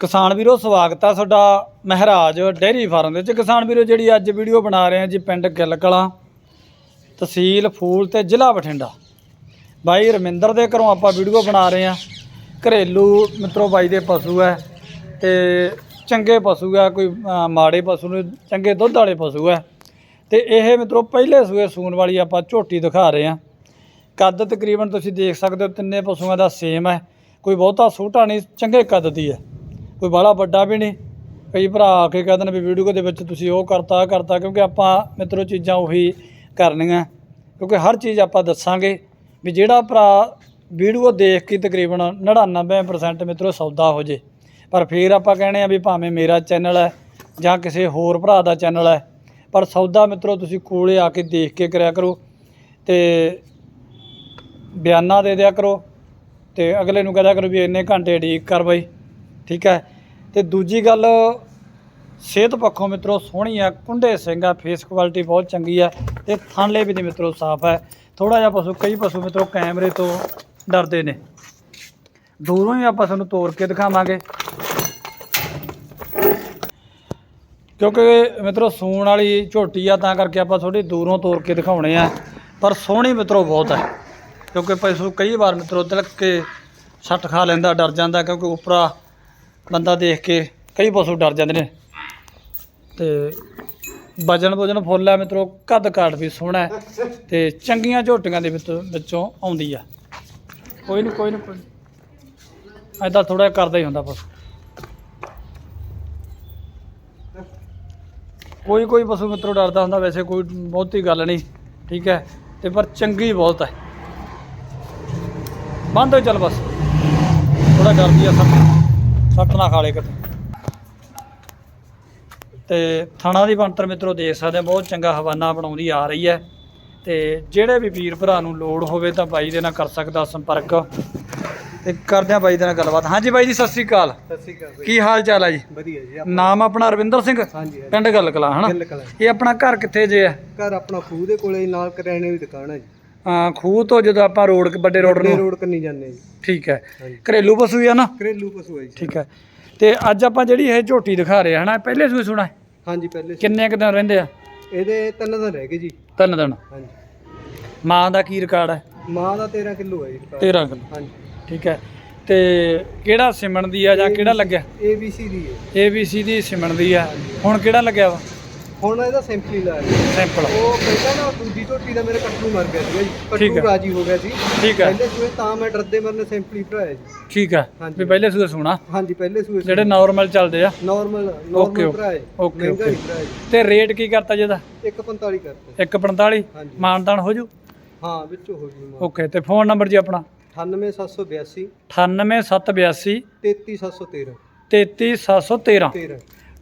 ਕਿਸਾਨ ਵੀਰੋ, ਸਵਾਗਤ ਆ ਤੁਹਾਡਾ ਮਹਿਰਾਜ ਡੇਅਰੀ ਫਾਰਮ ਦੇ ਵਿੱਚ। ਕਿਸਾਨ ਵੀਰੋ, ਜਿਹੜੀ ਅੱਜ ਵੀਡੀਓ ਬਣਾ ਰਹੇ ਆ ਜੀ ਪਿੰਡ ਗਿੱਲ ਕਲਾਂ ਤਹਿਸੀਲ ਫੂਲ ਤੇ ਜ਼ਿਲ੍ਹਾ ਬਠਿੰਡਾ। ਬਾਈ ਰਮਿੰਦਰ ਦੇ ਘਰੋਂ ਆਪਾਂ ਵੀਡੀਓ ਬਣਾ ਰਹੇ ਆ ਘਰੇਲੂ ਮਿੱਤਰੋ, ਬਾਈ ਦੇ ਪਸ਼ੂ ਹੈ ਤੇ ਚੰਗੇ ਪਸ਼ੂ ਆ ਕੋਈ ਮਾੜੇ ਪਸ਼ੂ ਨੂੰ ਚੰਗੇ ਦੁੱਧ ਵਾਲੇ ਪਸ਼ੂ ਹੈ। ਤੇ ਇਹ ਮਿੱਤਰੋ, ਪਹਿਲੇ ਸੂਏ ਸੂਣ ਵਾਲੀ ਆਪਾਂ ਝੋਟੀ ਦਿਖਾ ਰਹੇ ਆ ਕੱਦ ਤਕਰੀਬਨ ਤੁਸੀਂ ਦੇਖ ਸਕਦੇ ਹੋ, ਤਿੰਨੇ ਪਸ਼ੂਆਂ ਦਾ ਸੇਮ ਹੈ। ਕੋਈ ਬਹੁਤਾ ਛੋਟਾ ਨਹੀਂ, ਚੰਗੇ ਕੱਦ ਦੀ ਹੈ। ਕੋਈ ਬਾਹਲਾ ਵੱਡਾ ਵੀ ਨਹੀਂ। ਕਈ ਭਰਾ ਆ ਕੇ ਕਹਿੰਦੇ ਨੇ ਵੀ ਵੀਡੀਓ ਦੇ ਵਿੱਚ ਤੁਸੀਂ ਉਹ ਕਰਤਾ ਆਹ ਕਰਤਾ, ਕਿਉਂਕਿ ਆਪਾਂ ਮਿੱਤਰੋ ਚੀਜ਼ਾਂ ਉਹੀ ਕਰਨੀਆਂ। ਕਿਉਂਕਿ ਹਰ ਚੀਜ਼ ਆਪਾਂ ਦੱਸਾਂਗੇ ਵੀ ਜਿਹੜਾ ਭਰਾ ਵੀਡੀਓ ਦੇਖ ਕੇ ਤਕਰੀਬਨ 99% ਮਿੱਤਰੋ ਸੌਦਾ ਹੋ ਜੇ। ਪਰ ਫਿਰ ਆਪਾਂ ਕਹਿੰਦੇ ਆ ਵੀ ਭਾਵੇਂ ਮੇਰਾ ਚੈਨਲ ਹੈ ਜਾਂ ਕਿਸੇ ਹੋਰ ਭਰਾ ਦਾ ਚੈਨਲ ਹੈ, ਪਰ ਸੌਦਾ ਮਿੱਤਰੋ ਤੁਸੀਂ ਕੋਲੇ ਆ ਕੇ ਦੇਖ ਕੇ ਕਰਿਆ ਕਰੋ ਤੇ ਬਿਆਨਾ ਦੇ ਦਿਆ ਕਰੋ ਤੇ ਅਗਲੇ ਨੂੰ ਕਹਦਾ ਕਰੋ ਵੀ ਇੰਨੇ ਘੰਟੇ ਉਡੀਕ ਕਰ ਬਈ। ਠੀਕ ਹੈ? ਤੇ ਦੂਜੀ ਗੱਲ, ਸਿਹਤ ਪੱਖੋਂ ਮਿੱਤਰੋ, ਸੋਹਣੀ ਆ, ਕੁੰਡੇ ਸਿੰਘ ਆ ਫੇਸ ਕੁਆਲਿਟੀ ਬਹੁਤ ਚੰਗੀ ਆ, ਤੇ ਥਾਂਲੇ ਵੀ ਦੀ ਮਿੱਤਰੋ ਸਾਫ਼ ਹੈ ਥੋੜਾ ਜਿਹਾ ਪਸ਼ੂ, ਕਈ ਪਸ਼ੂ ਮਿੱਤਰੋ ਕੈਮਰੇ ਤੋਂ ਡਰਦੇ ਨੇ। ਦੂਰੋਂ ਹੀ ਆਪਾਂ ਤੁਹਾਨੂੰ ਤੋੜ ਕੇ ਦਿਖਾਵਾਂਗੇ। ਕਿਉਂਕਿ ਮਿੱਤਰੋ, ਸੂਣ ਵਾਲੀ ਝੋਟੀ ਆ, ਤਾਂ ਕਰਕੇ ਆਪਾਂ ਥੋੜੀ ਦੂਰੋਂ ਤੋੜ ਕੇ ਦਿਖਾਉਣੇ ਆ। ਪਰ ਸੋਹਣੀ ਮਿੱਤਰੋ ਬਹੁਤ ਹੈ ਕਿਉਂਕਿ ਪਸ਼ੂ ਕਈ ਵਾਰ ਮਿੱਤਰੋ ਤਿਲਕ ਕੇ ਸੱਟ ਖਾ ਲੈਂਦਾ, ਡਰ ਜਾਂਦਾ, ਕਿਉਂਕਿ ਉਪਰਾ ਬੰਦਾ ਦੇਖ ਕੇ ਕਈ ਪਸ਼ੂ ਡਰ ਜਾਂਦੇ ਨੇ। ਤੇ ਵਜਨ ਵਜਨ ਫੁੱਲ ਹੈ ਮਿੱਤਰੋ, ਕੱਦ ਕਾਠ ਵੀ ਸੋਹਣਾ ਹੈ ਤੇ ਚੰਗੀਆਂ ਝੋਟੀਆਂ ਦੇ ਵਿੱਚ ਵਿੱਚੋਂ ਆਉਂਦੀ ਆ। ਕੋਈ ਨਹੀਂ ਕੋਈ ਨਹੀਂ ਕੋਈ ਐਦਾਂ ਥੋੜਾ ਕਰਦਾ ਹੀ ਹੁੰਦਾ ਪਸ਼ੂ ਕੋਈ ਕੋਈ ਪਸ਼ੂ ਮਿੱਤਰੋ ਡਰਦਾ ਹੁੰਦਾ, ਵੈਸੇ ਕੋਈ ਬਹੁਤੀ ਗੱਲ ਨਹੀਂ, ਠੀਕ ਹੈ। ਤੇ ਪਰ ਚੰਗੀ ਬਹੁਤ ਹੈ। ਬੰਦ ਹੋ ਚੱਲ ਬਸ। ਥੋੜਾ ਡਰਦੀ ਆ ਸੱਟ ਸੱਟ ਨਾ ਖਾ ਲੇ ਕਿਤੇ। ਤੇ ਥਣਾ ਦੀ ਬਣਤਰ ਮਿੱਤਰੋ ਦੇਖ ਸਕਦੇ ਆ ਬਹੁਤ ਚੰਗਾ ਹਵਾਨਾ ਬਣਾਉਂਦੀ ਆ ਰਹੀ ਹੈ। ਤੇ ਜਿਹੜੇ ਵੀ ਵੀਰ ਭਰਾ ਨੂੰ ਲੋੜ ਹੋਵੇ ਤਾਂ ਬਾਈ ਦੇ ਨਾਲ ਕਰ ਸਕਦਾ ਸੰਪਰਕ। ਤੇ ਕਰਦੇ ਆ ਬਾਈ ਦੇ ਨਾਲ ਗੱਲਬਾਤ। ਹਾਂਜੀ ਬਾਈ ਜੀ ਸਤਿ ਸ੍ਰੀ ਅਕਾਲ। ਸਤਿ ਸ਼੍ਰੀ ਅਕਾਲ ਬਈ। ਕੀ ਹਾਲ ਚਾਲ ਹੈ ਜੀ? ਵਧੀਆ ਜੀ ਨਾਮ ਆਪਣਾ ਰਵਿੰਦਰ ਸਿੰਘ? ਹਾਂਜੀ ਹਾਂਜੀ। ਪਿੰਡ ਗੱਲ ਕਲਾ ਹਨਾ? ਗਿੱਲ ਕਲਾਂ ਇਹ ਆਪਣਾ ਘਰ ਕਿੱਥੇ ਜੇ ਹੈ ਘਰ ਆਪਣਾ ਖੂਹ ਦੇ ਕੋਲੇ ਨਾਲ ਕਰਿਆਨੇ ਦੀ ਦੁਕਾਨ ਹੈ ਜੀ। ਅਹ ਖੂਹ ਤੋਂ ਜਦੋਂ ਆਪਾਂ ਰੋਡ ਵੱਡੇ ਰੋਡ ਨੂੰ ਰੋਡ ਕੰਨੀ ਜਾਂਦੇ ਜੀ। ਠੀਕ ਹੈ। ਘਰੇਲੂ ਪਸ਼ੂ ਹੀ ਆ ਨਾ? ਘਰੇਲੂ ਪਸ਼ੂ ਹੈ ਜੀ। ਠੀਕ ਹੈ। ਤੇ ਅੱਜ ਆਪਾਂ ਜਿਹੜੀ ਇਹ ਝੋਟੀ ਦਿਖਾ ਰਹੇ ਹਾਂ ਹਨਾ ਪਹਿਲੇ ਸੂਏ ਸੁਣਾ ਹੈ? ਹਾਂਜੀ ਪਹਿਲੇ ਕਿੰਨੇ ਕੁ ਦਿਨ ਰਹਿੰਦੇ ਆ? ਇਹਦੇ ਤਿੰਨ ਦਿਨ ਰਹਿ ਗਏ ਜੀ। ਤਿੰਨ ਦਿਨ। ਹਾਂਜੀ। ਮਾਂ ਦਾ ਕੀ ਰਿਕਾਰਡ ਹੈ? ਮਾਂ ਦਾ 13 ਕਿਲੋ ਹੈ ਜੀ 13 ਕਿਲੋ। ਹਾਂਜੀ। ਠੀਕ ਹੈ। ਤੇ ਕਿਹੜਾ ਸਿਮਣ ਦੀ ਆ ਜਾਂ ਕਿਹੜਾ ਲੱਗਿਆ? ABC ਦੀ ਹੈ। ABC ਦੀ ਸਿਮਣ ਦੀ ਆ। ਹੁਣ ਕਿਹੜਾ ਲੱਗਿਆ ਵਾ? ਹੁਣ ਇਹਦਾ ਸੈਂਪਲ ਹੀ ਲਾਇਆ ਜੀ। ਸੈਂਪਲ ਉਹ ਪਹਿਲਾਂ ਨਾ ਦੂਜੀ ਝੋਟੀ ਦਾ ਮੇਰੇ ਕੱਟੂ ਮਰ ਗਿਆ ਸੀਗਾ ਜੀ ਠੀਕ ਹੈ। ਕੱਟੂ ਰਾਜੀ ਹੋ ਗਿਆ ਸੀ। ਠੀਕ ਹੈ। ਪਹਿਲੇ ਸੂਏ ਤਾਂ ਮੈਂ ਡਰਦੇ ਮਰਨੇ ਸੈਂਪਲ ਹੀ ਭਰਾਇਆ ਜੀ। ਠੀਕ ਹੈ। ਹਾਂਜੀ। ਵੀ ਪਹਿਲੇ ਸੂਏ ਸੁਣਾ। ਹਾਂਜੀ ਪਹਿਲੇ ਸੂਏ ਜਿਹੜੇ ਨਾਰਮਲ ਚੱਲਦੇ ਆ। Normal Okay, normal okay. ਭਰਾਇਆ ਜੀ Okay, ਮਹਿੰਗਾ okay. ਨਹੀਂ ਭਰਾਇਆ ਜੀ। ਤੇ ਰੇਟ ਕੀ ਕਰਤਾ ਜਿਹਦਾ 145 ਕਰਤੇ। 145 ਹਾਂਜੀ। ਮਾਨਦਾਨ ਹੋ ਜੂ? ਹਾਂ ਵਿੱਚੋਂ ਹੋ ਗਈ ਮਾਂ ਓਕੇ ਤੇ ਫੋਨ ਨੰਬਰ ਜੀ ਆਪਣਾ? 98782 98782 33713 33713 13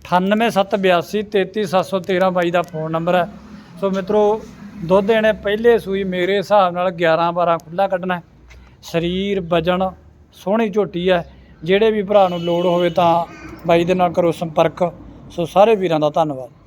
98782 33713 ਬਾਈ ਦਾ ਫੋਨ ਨੰਬਰ ਹੈ। ਸੋ ਮਿੱਤਰੋ, ਦੁੱਧ ਇਹਨੇ ਪਹਿਲੇ ਸੂਈ ਮੇਰੇ ਹਿਸਾਬ ਨਾਲ 11 12 ਖੁੱਲਾ ਕੱਢਣਾ ਸਰੀਰ, ਵਜਨ, ਸੋਹਣੀ ਝੋਟੀ ਹੈ। ਜਿਹੜੇ ਵੀ ਭਰਾ ਨੂੰ ਲੋੜ ਹੋਵੇ ਤਾਂ ਬਾਈ ਦੇ ਨਾਲ ਕਰੋ ਸੰਪਰਕ। ਸੋ ਸਾਰੇ ਵੀਰਾਂ ਦਾ ਧੰਨਵਾਦ।